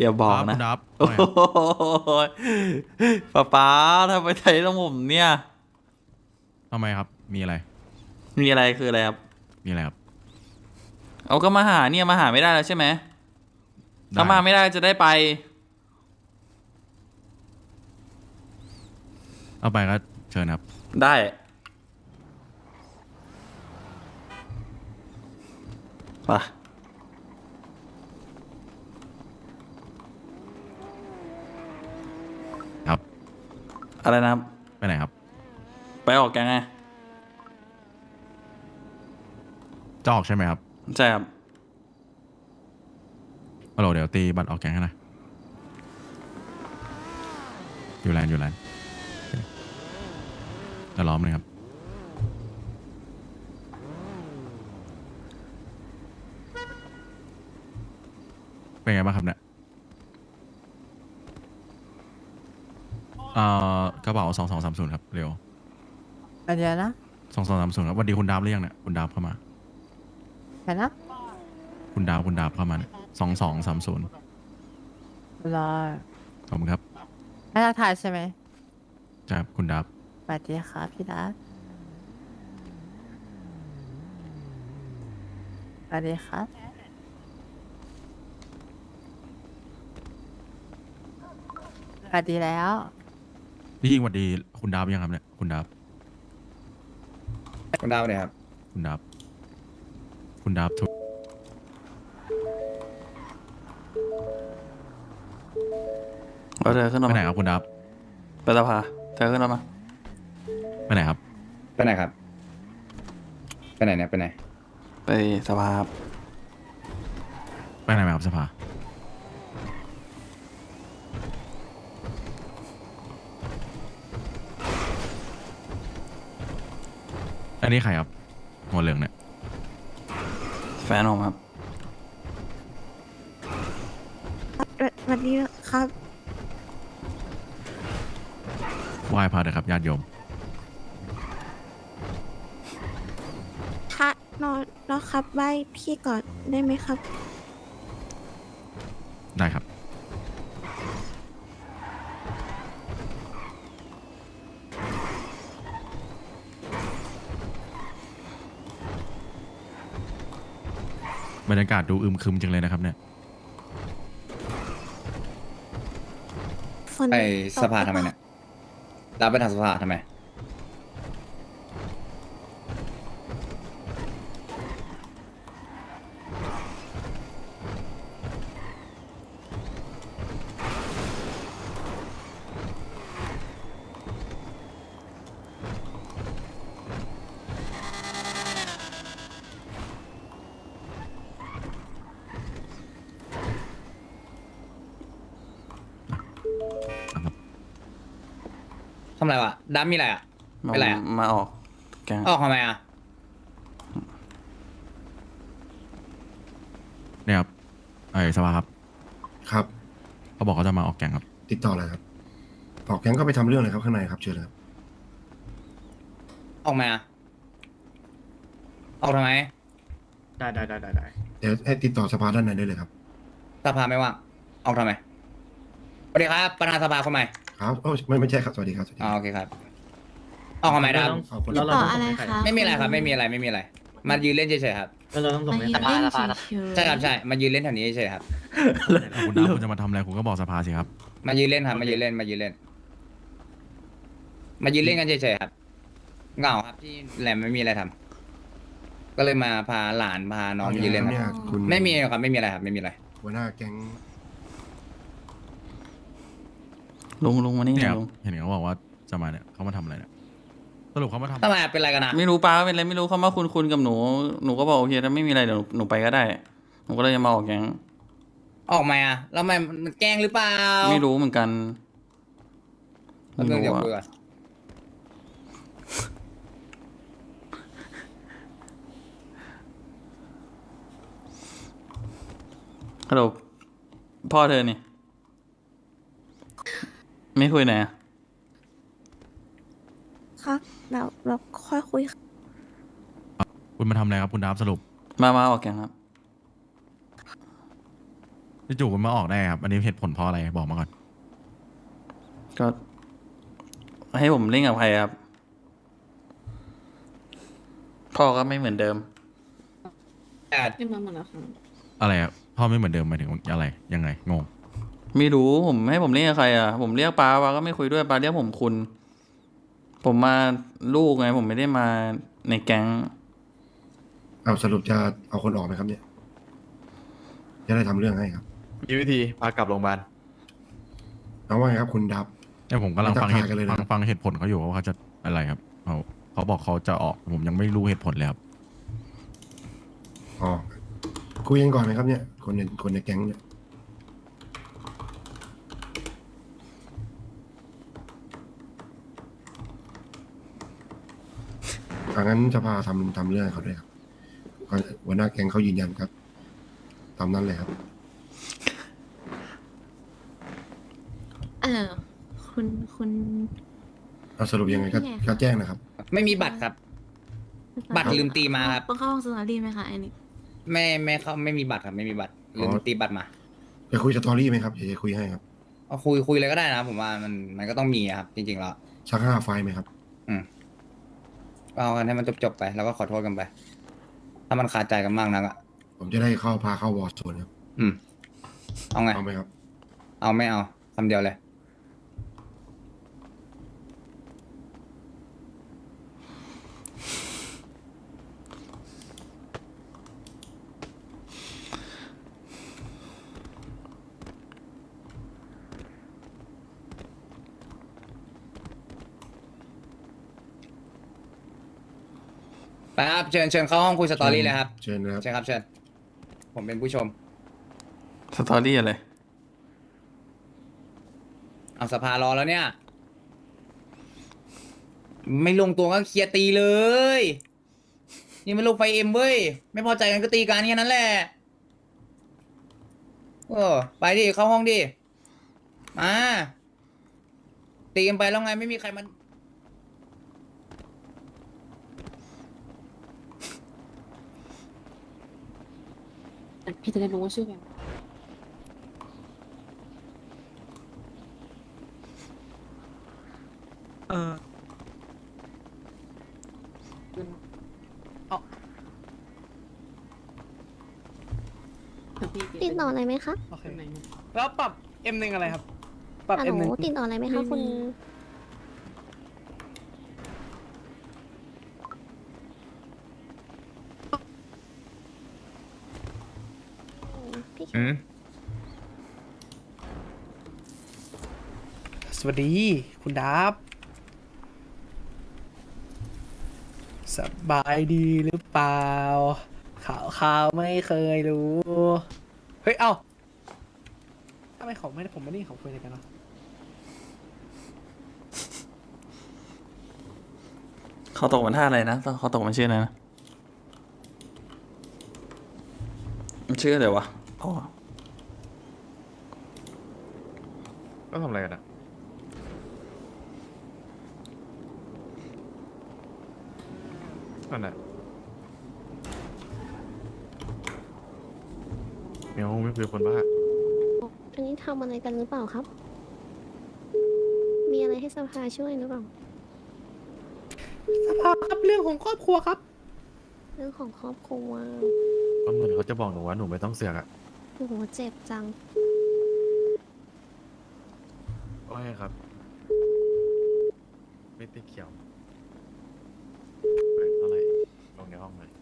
อย่าบอกครับนะคุณดับโอ้โหป๊าป๊าทำไมใช้ต้องผมเนี่ยทำไมครับ มีอะไร มีอะไรคืออะไรครับ มีอะไรครับ เอาก็มาหาเนี่ยมาหาไม่ได้แล้วใช่ไหมได้ถ้ามาไม่ได้จะได้ไป เอาไปก็เชิญครับ ได้ไปค อะไรนะครับ ไปไหนครับ ไปออกแกงไงจะออกใช่ไหมครับใช่ครับฮัลโหลเดี๋ยวตีบัตรออกแกงให้หนะอยู่แลนด์อยู่แลนด์โอเคเดี๋ยวล้อมเลยครับ เป็นไงบ้างครับเนี่ยเอ่อ กระเป๋าสองสองสามศูนย์ครับเร็วอันเดียวนะสองสองสามศูนย์ครับวันดีคุณดาบหรือยังเนี่ยคุณดาบเข้ามาไปนะคุณดาบคุณดาบเข้ามาเนี่ยสองสองสามศูนย์รอขอบคุณครับให้ทักทายใช่ไหมจ้าคุณดาบสวัสดีครับพี่ดัสสวัสดีครับ สวัสดีแล้ว พี่ยิงหวัดดีคุณดาบยังครับเนี่ยคุณดาบคุณดาวเนี่ยครับ คุณดาบคุณดาบทุกเอาเธอขึ้นไปมาไหนครับคุณดาบไปสภาเธอขึ้นมาไปไหนครับ ไปไหนครับ ไปไหนเนี่ย ไปไหน ไปสภาครับไปไหนไหมครับสภา อันนี้ใครครับหัวเหลืองเนี่ยแฟนผมครับวันนี้ครับ ไหว้พระเถอะครับญาติโยม พระนอนแล้วครับไหว้พี่ก่อนได้ไหมครับ ได้ครับ รรยากาศดูอึมครึมจังเลยนะครับเนี่ย ฝนไปตกสภาทำไมเนี่ยดาวไปทางสภาทำไมำอะไรวะดัมมีอะไรอะมาเป็นไรอะมาออกแกงออกทำไมอะเนี่ยครับไอ้สภาครับครับ เขาบอกเขาจะมาออกแก่งครับ ติดต่ออะไรครับออกแก๊งก็ไปทำเรื่องเลยครับข้างในครับเชิญเลยครับออกมาอะออกทำไมได้ได้ได้ได้ได้เดี๋ยวให้ติดต่อสภาด้านในได้เลยครับ สภาไม่ว่างออกทำไมสวัสดีครับประธานสภาคนใหม่ ครับโอ้ไม่ไม่ใช่ครับ สวัสดีครับสวัสดีอ๋อครับ โอเคครับออกทำไมดัมขอบคุณแล้วเราต่อต้องอะไรส่งให้ใครคะไม่มีอะไรครับ ไม่มีอะไรไม่มีอะไรมายืนเล่นเฉยๆครับแล้วเราต้องส่งมาให้ยืใครนเล่นเฉยใช่ครับใช่มายืนเล่นแถวนี้เฉยๆครับคุณดาวคุณจะมาทำอะไรคุณก็บอกสภาสิครับ มายืนเล่นครับมายืนเล่นมายืนเล่น มายืนเล่นกันเฉยๆครับเหงาครับที่แหลมไม่มีอะไรทำก็เลยมาพาหลานพาน้องมายืนเล่นคเนี่ยรับคุณไม่มีครับไม่มีอะไรครับ ไม่มีอะไรหัวหน้าแก๊ง ลุงลุงมานี่เนี่ยครับลุงเห็นเขาบอกว่าจะมาเนี่ยเขามาทำอะไรเนี่ยสรุปเขามาทำทำไมเป็นอะไรกันนะไม่รู้ป้าเป็นอะไรไม่รู้เขามาคุนคุนๆกับหนูหนูก็บอกโอเคถ้าไม่มีอะไรเดี๋ยวหนูไปก็ได้หนูก็เลยจะมาออกแกงออกมาอะแล้วมันมันแกล้งหรือเปล่าไม่รู้เหมือนกันแล้วไม่เรื่องรู้เดี๋ยวอะคุยก่อนฮัลโหลพ่อเธอนี่ ไม่คุยไหนอยอะครับเราเราค่อยคุยคุณมาทำอะไรครับคุณดาวสรุปมามาออกแกงครับ จู่ๆคุณมาออกได้ครับ อันนี้เหตุผลเพราะอะไรบอกมาก่อน ก็ ให้ผมเล่นกับใครครับ พ่อก็ไม่เหมือนเดิมแต่ขึ้นมาหมดแล้วค่ะ อะไรอะพ่อไม่เหมือนเดิมหมายถึงอะไรยังไงงง ไม่รู้ผมให้ผมเรียกกับใครอะ ผมเรียกป้าป้าก็ไม่คุยด้วยป้าเรียกผมคุณ ผมมาลูกไง ผมไม่ได้มาในแก๊ง เอาสรุปจะเอาคนออกไหมครับเนี่ย จะได้ทำเรื่องให้ครับมีวิธีพากลับโรงพยาบาลเอาว่าไงครับคุณดับ เนี่ยผมกำลังฟังเหตุไม่ทักทายกันเลยนะ ฟังฟังเหตุผลเขาอยู่ว่าเขาจะอะไรครับเขาเขาบอกเขาจะออกผมยังไม่รู้เหตุผลเลยครับ อ๋อคุยกันก่อนไหมครับเนี่ย คนในคนในแก๊งเนี่ย อางั้นจะพาทำทำเรื่องให้เขาด้วยครับก็หัวหน้าแก๊งเขายืนยันครับตามนั้นเลยครับ เออคุณคุณ เอาสรุปยังไงก็นี่ไงก็แจ้งนะครับ ไม่มีบัตรครับ บัตรลืมตีมาครับ ต้องเข้าห้องสตอรี่ไหมคะอันนี้ไม่ไม่เขาไม่มีบัตรครับไม่มีบัตรลืมอ๋อตีบัตรมาจะคุยสตอรี่ไหมครับเดี๋ยวจะคุยให้ครับเอาคุยคุยเลยก็ได้นะผมว่ามันมันก็ต้องมีอะครับ จริงๆแล้วสักห้าไฟล์ไหมครับ อืมก็ เอากันให้มันจบๆไป แล้วก็ขอโทษกันไป ถ้ามันขาดใจกันมากนักอะผมจะได้เข้าพาเข้าวอร์โซนครับ อืม เอาไง เอาไหมครับ เอาไม่เอาคำเดียวเลย ไปครับเชิญเชิญเข้าห้องคุยสตอรี่เลยครับเชิญนะครับ เชิญครับเชิญผมเป็นผู้ชมสตอรี่อะไร เอาสภารอแล้วเนี่ย ไม่ลงตัวก็เคลียร์ตีเลย นี่มันลงไฟเอ็มเว้ย ไม่พอใจกันก็ตีกันแค่นั้นแหละเออไปดิเข้าห้องดิมาตีกันไปแล้วไงไม่มีใครมัน พี่จะได้รู้ว่าชื่อแบบเออติดต่ออะไรไหมคะโอเค แล้วปรับ M หนึ่งอะไรครับ ปรับ ฮัล M โหหลนึ่งติดต่ออะไรไหมคะคุณ พี่อืมสวัสดี คุณดับ สบายดีหรือเปล่า ข่าวข่าวไม่เคยรู้ เฮ้ย เอ้าทำไมเขาไม่ได้ผมไม่ได้ยินเขาคุยอะไรกันเนาะเขาตกมันท่าอะไรนะเขาตกมันชื่ออะไรนะมันชื่ออะไรวะ อ๋อก็ทำอะไรกันอะนั่นแหละเมียวไม่คุยกับคนบ้าอันนี้ทำอะไรกันหรือเปล่าครับ มีอะไรให้สภาช่วยหรือเปล่า สภาครับเรื่องของครอบครัวครับ เรื่องของครอบครัวก็เหมือนเขาจะบอกหนูว่าหนูไม่ต้องเสือกอะ โอ้โหเจ็บจัง โอ้ยครับ ไม่ติดเขียวเท่าไหร่ลงในห้องเลย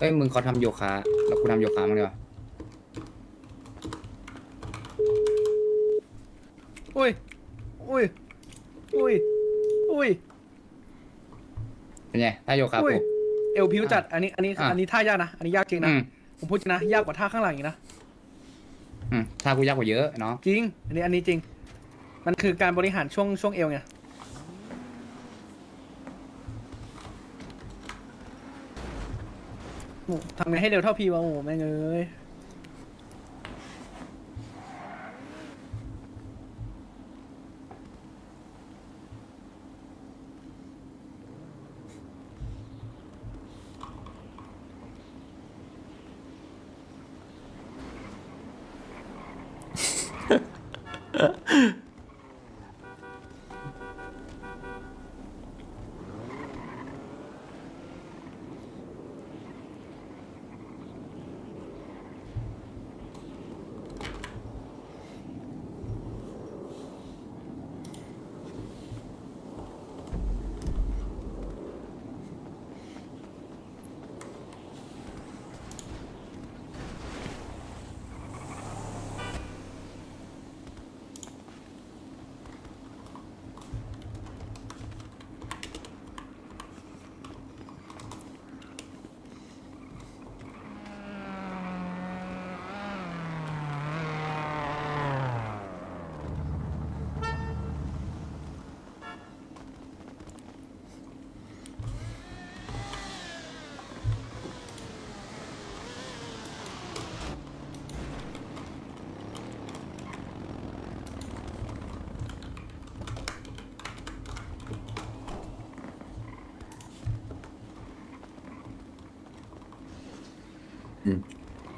อ้ยมึงเขาทำโยคะแล้วกูทำโยคะมั้างดีกว่าอุ้ย อุ้ย อุ้ย อุ้ย เป็นไงถ้าโยคะอุ้ย ปุ๊บ เอวพิวจัด อันนี้ อันนี้ อะ อันนี้ท่ายากนะ อันนี้ยากจริงนะ อืมผมพูดจริงนะ ยากกว่าท่าข้างหลังอีกนะ อืมถ้ากูยากกว่าเยอะเนาะ จริง อันนี้ อันนี้จริง มันคือการบริหารช่วงช่วงเอวไงโอ้ ทำไงให้เร็วเท่าพีวะโอ้โหแม่งเอ้ย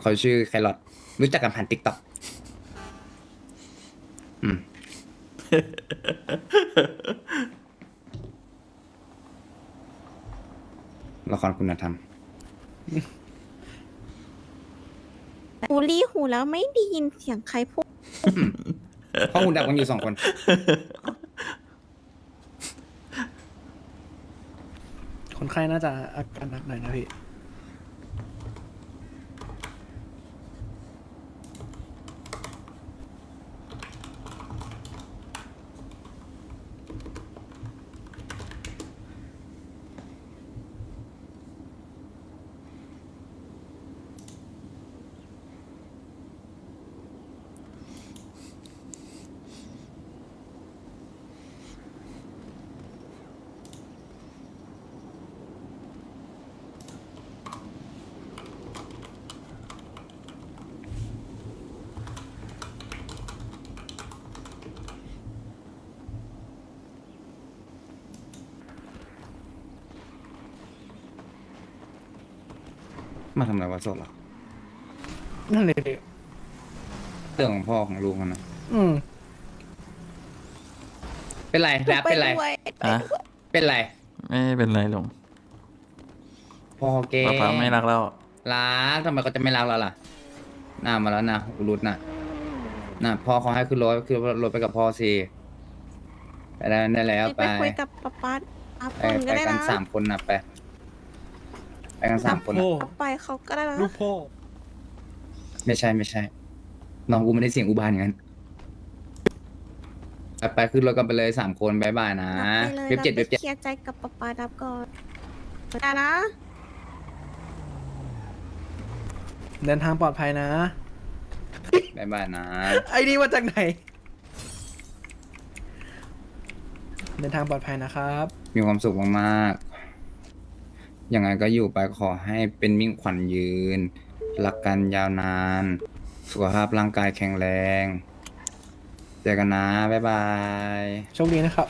เขาชื่อแครอทรู้จักกันผ่านติ๊กต็อกอืม ละครคุณธรรมบูลลี่หูแล้วไม่ได้ยินเสียงใครพูด เพราะคุณดับกันอยู่สองคน คนไข้น่าจะอาการหนักหน่อยนะพี่ มาทำอะไรวะโซล่ะนั่นเลยพี่เรื่องของพ่อของลูกมันนะอืมเป็นไรแรปเป็นไร ด้วยอะเป็นไร ไม่เป็นไรหลงพ่อเกป้าป้าไม่รักแล้วรักทำไมเขาจะไม่รักเราล่ะหน้ามาแล้วนะอุรุตน่ะน่ะพ่อเขาให้ขึ้นรถขึ้นรถไปกับพ่อสิไปได้ได้แล้วไปไปคุยกับป๊าป๊าอาไปปนไปก็ได้กันนะสามคนนะไป ไปกันสามคนโอ้นะเอาไปเขาก็ได้นะลูกพ่อไม่ใช่ไม่ใช่ น้องกูไม่ได้เสียงอุบานอย่างนั้นไปไปขึ้นรถกันไปเลยสามคนบายบายนะรับไปเลยเว็บเจ็ดรัเว็บไปเจ็ดเคลียร์ใจกับป๊าป๊าดับก่อนได้นะ เดินทางปลอดภัยนะ บายบายนะ ไอ้นี่มาจากไหน เดินทางปลอดภัยนะครับ มีความสุขมากๆ ยังไงก็อยู่ไปขอให้เป็นมิ่งขวัญยืน หลักกันยาวนาน สุขภาพร่างกายแข็งแรง เจอกันนะ บ๊ายบาย โชคดีนะครับ